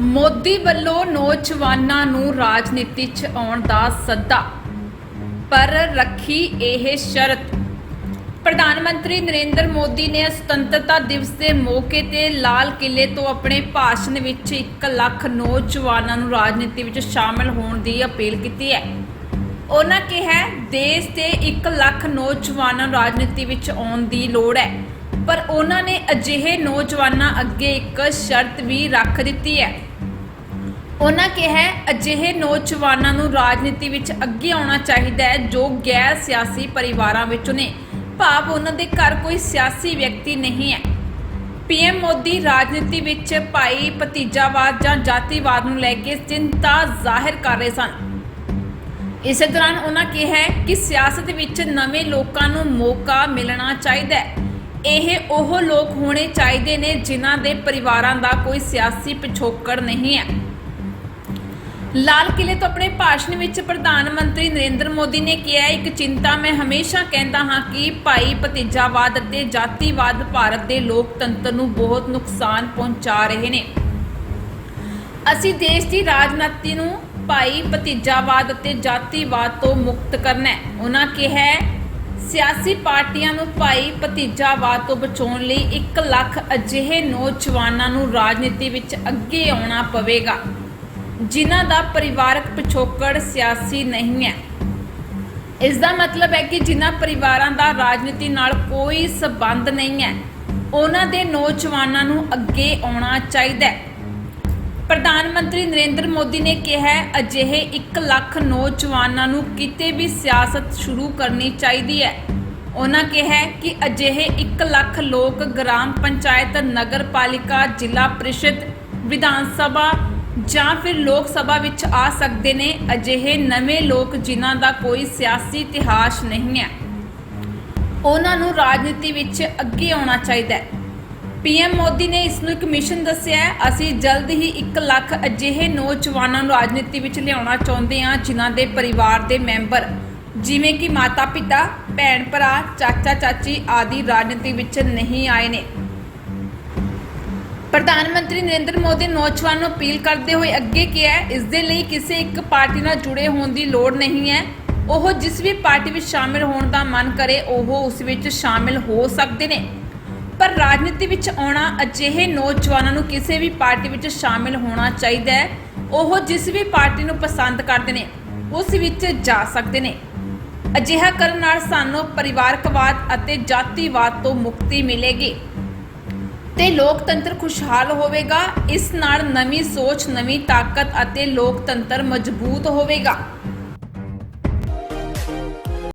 ਮੋਦੀ ਵੱਲੋਂ ਨੌਜਵਾਨਾਂ ਨੂੰ ਰਾਜਨੀਤੀ 'ਚ ਆਉਣ ਦਾ ਸੱਦਾ, ਪਰ ਰੱਖੀ ਇਹ ਸ਼ਰਤ। ਪ੍ਰਧਾਨ ਮੰਤਰੀ ਨਰਿੰਦਰ ਮੋਦੀ ਨੇ ਸੁਤੰਤਰਤਾ ਦਿਵਸ ਦੇ ਮੌਕੇ ਤੇ ਲਾਲ ਕਿਲੇ ਤੋਂ ਆਪਣੇ ਭਾਸ਼ਣ ਵਿੱਚ 1 ਲੱਖ ਨੌਜਵਾਨਾਂ ਨੂੰ ਰਾਜਨੀਤੀ ਵਿੱਚ ਸ਼ਾਮਲ ਹੋਣ ਦੀ ਅਪੀਲ ਕੀਤੀ ਹੈ। ਉਹਨਾਂ ਕਿਹਾ, ਦੇਸ਼ ਦੇ 1 ਲੱਖ ਨੌਜਵਾਨਾਂ ਨੂੰ ਰਾਜਨੀਤੀ ਵਿੱਚ ਆਉਣ ਦੀ ਲੋੜ ਹੈ। ਪਰ ਉਹਨਾਂ ਨੇ ਅਜਿਹੇ ਨੌਜਵਾਨਾਂ ਅੱਗੇ ਇੱਕ ਸ਼ਰਤ ਵੀ ਰੱਖ ਦਿੱਤੀ ਹੈ। ਉਹਨਾਂ ਕਿਹਾ ਅਜਿਹੇ ਨੌਜਵਾਨਾਂ ਨੂੰ ਰਾਜਨੀਤੀ ਵਿੱਚ ਅੱਗੇ ਆਉਣਾ ਚਾਹੀਦਾ ਹੈ ਜੋ ਗੈਰ ਸਿਆਸੀ ਪਰਿਵਾਰਾਂ ਵਿੱਚੋਂ ਨੇ। ਭਾਵ ਉਹਨਾਂ ਦੇ ਘਰ ਕੋਈ ਸਿਆਸੀ ਵਿਅਕਤੀ ਨਹੀਂ ਹੈ। ਪੀਐਮ ਮੋਦੀ ਰਾਜਨੀਤੀ ਵਿੱਚ ਭਾਈ ਭਤੀਜਾਵਾਦ ਜਾਂ ਜਾਤੀਵਾਦ ਨੂੰ ਲੈ ਕੇ ਚਿੰਤਾ ਜ਼ਾਹਿਰ ਕਰ ਰਹੇ ਸਨ। ਇਸੇ ਦੌਰਾਨ ਉਹਨਾਂ ਕਿਹਾ ਕਿ ਸਿਆਸਤ ਵਿੱਚ ਨਵੇਂ ਲੋਕਾਂ ਨੂੰ ਮੌਕਾ ਮਿਲਣਾ ਚਾਹੀਦਾ ਹੈ। ਇਹ ਉਹ ਲੋਕ ਹੋਣੇ ਚਾਹੀਦੇ ਨੇ ਜਿਨ੍ਹਾਂ ਦੇ ਪਰਿਵਾਰਾਂ ਦਾ ਕੋਈ ਸਿਆਸੀ ਪਿਛੋਕੜ ਨਹੀਂ ਹੈ। ਲਾਲ ਕਿਲੇ ਤੋਂ ਆਪਣੇ ਭਾਸ਼ਣ ਵਿੱਚ ਪ੍ਰਧਾਨ ਮੰਤਰੀ ਨਰਿੰਦਰ ਮੋਦੀ ਨੇ ਕਿਹਾ, ਇੱਕ ਚਿੰਤਾ ਮੈਂ ਹਮੇਸ਼ਾ ਕਹਿੰਦਾ ਹਾਂ ਕਿ ਭਾਈ ਭਤੀਜਾਵਾਦ ਅਤੇ ਜਾਤੀਵਾਦ ਭਾਰਤ ਦੇ ਲੋਕਤੰਤਰ ਨੂੰ ਬਹੁਤ ਨੁਕਸਾਨ ਪਹੁੰਚਾ ਰਹੇ ਨੇ। ਅਸੀਂ ਦੇਸ਼ ਦੀ ਰਾਜਨੀਤੀ ਨੂੰ ਭਾਈ ਭਤੀਜਾਵਾਦ ਅਤੇ ਜਾਤੀਵਾਦ ਤੋਂ ਮੁਕਤ ਕਰਨਾ ਹੈ। ਉਹਨਾਂ ਕਿਹਾ, ਸਿਆਸੀ ਪਾਰਟੀਆਂ ਨੂੰ ਭਾਈ ਭਤੀਜਾਵਾਦ ਤੋਂ ਬਚਾਉਣ ਲਈ 1 ਲੱਖ ਅਜਿਹੇ ਨੌਜਵਾਨਾਂ ਨੂੰ ਰਾਜਨੀਤੀ ਵਿੱਚ ਅੱਗੇ ਆਉਣਾ ਪਵੇਗਾ। ਜਿਨ੍ਹਾਂ ਦਾ ਪਰਿਵਾਰਕ ਪਿਛੋਕੜ ਸਿਆਸੀ ਨਹੀਂ ਹੈ। ਇਸ ਦਾ ਮਤਲਬ ਹੈ ਕਿ ਜਿਨ੍ਹਾਂ ਪਰਿਵਾਰਾਂ ਦਾ ਰਾਜਨੀਤੀ ਨਾਲ ਕੋਈ ਸਬੰਧ ਨਹੀਂ ਹੈ, ਉਹਨਾਂ ਦੇ ਨੌਜਵਾਨਾਂ ਨੂੰ ਅੱਗੇ ਆਉਣਾ ਚਾਹੀਦਾ ਹੈ। ਪ੍ਰਧਾਨ ਮੰਤਰੀ ਨਰਿੰਦਰ ਮੋਦੀ ਨੇ ਕਿਹਾ ਅਜਿਹੇ 1 ਲੱਖ ਨੌਜਵਾਨਾਂ ਨੂੰ ਕਿਤੇ ਵੀ ਸਿਆਸਤ ਸ਼ੁਰੂ ਕਰਨੀ ਚਾਹੀਦੀ ਹੈ। ਉਹਨਾਂ ਕਿਹਾ ਕਿ ਅਜਿਹੇ 1 ਲੱਖ ਲੋਕ ਗ੍ਰਾਮ ਪੰਚਾਇਤ ਨਗਰ ਪਾਲਿਕਾ ਜ਼ਿਲ੍ਹਾ ਪ੍ਰੀਸ਼ਦ, ਵਿਧਾਨ ਸਭਾ ਜਾਂ ਫਿਰ ਲੋਕ ਸਭਾ ਵਿੱਚ ਆ ਸਕਦੇ ਨੇ, ਅਜਿਹੇ ਨਵੇਂ ਲੋਕ ਜਿਨ੍ਹਾਂ ਦਾ ਕੋਈ ਸਿਆਸੀ ਇਤਿਹਾਸ ਨਹੀਂ ਹੈ। ਉਹਨਾਂ ਨੂੰ ਰਾਜਨੀਤੀ ਵਿੱਚ ਅੱਗੇ ਆਉਣਾ ਚਾਹੀਦਾ ਹੈ। ਪੀਐਮ ਮੋਦੀ ਨੇ ਇਸ ਨੂੰ ਇੱਕ ਮਿਸ਼ਨ ਦੱਸਿਆ ਹੈ, ਅਸੀਂ ਜਲਦ ਹੀ 1 ਲੱਖ ਅਜਿਹੇ ਨੌਜਵਾਨਾਂ ਨੂੰ ਰਾਜਨੀਤੀ ਵਿੱਚ ਲਿਆਉਣਾ ਚਾਹੁੰਦੇ ਹਾਂ, ਜਿਨ੍ਹਾਂ ਦੇ ਪਰਿਵਾਰ ਦੇ ਮੈਂਬਰ, ਜਿਵੇਂ ਕਿ ਮਾਤਾ ਪਿਤਾ ਭੈਣ ਭਰਾ ਚਾਚਾ ਚਾਚੀ ਆਦਿ ਰਾਜਨੀਤੀ ਵਿੱਚ ਨਹੀਂ ਆਏ ਨੇ। ਪ੍ਰਧਾਨ ਮੰਤਰੀ ਨਰਿੰਦਰ ਮੋਦੀ ਨੇ ਨੌਜਵਾਨਾਂ ਨੂੰ ਅਪੀਲ ਕਰਦੇ ਹੋਏ ਅੱਗੇ ਕਿਹਾ ਹੈ, ਇਸ ਦੇ ਲਈ ਕਿਸੇ ਇੱਕ ਪਾਰਟੀ ਨਾਲ ਜੁੜੇ ਹੋਣ ਦੀ ਲੋੜ ਨਹੀਂ ਹੈ। ਉਹ ਜਿਸ ਵੀ ਪਾਰਟੀ ਵਿੱਚ ਸ਼ਾਮਿਲ ਹੋਣ ਦਾ ਮਨ ਕਰੇ ਉਹ ਉਸ ਵਿੱਚ ਸ਼ਾਮਿਲ ਹੋ ਸਕਦੇ ਨੇ। ਪਰ ਰਾਜਨੀਤੀ ਵਿੱਚ ਆਉਣਾ ਅਜਿਹੇ ਨੌਜਵਾਨਾਂ ਨੂੰ ਕਿਸੇ ਵੀ ਪਾਰਟੀ ਵਿੱਚ ਸ਼ਾਮਿਲ ਹੋਣਾ ਚਾਹੀਦਾ ਹੈ। ਉਹ ਜਿਸ ਵੀ ਪਾਰਟੀ ਨੂੰ ਪਸੰਦ ਕਰਦੇ ਨੇ ਉਸ ਵਿੱਚ ਜਾ ਸਕਦੇ ਨੇ। ਅਜਿਹਾ ਕਰਨ ਨਾਲ ਸਾਨੂੰ ਪਰਿਵਾਰਕਵਾਦ ਅਤੇ ਜਾਤੀਵਾਦ ਤੋਂ ਮੁਕਤੀ ਮਿਲੇਗੀ। ਤੇ ਲੋਕਤੰਤਰ ਖੁਸ਼ਹਾਲ ਹੋਵੇਗਾ ਇਸ ਨਾਲ ਨਵੀਂ ਸੋਚ ਨਵੀਂ ਤਾਕਤ ਅਤੇ ਲੋਕਤੰਤਰ ਮਜ਼ਬੂਤ ਹੋਵੇਗਾ।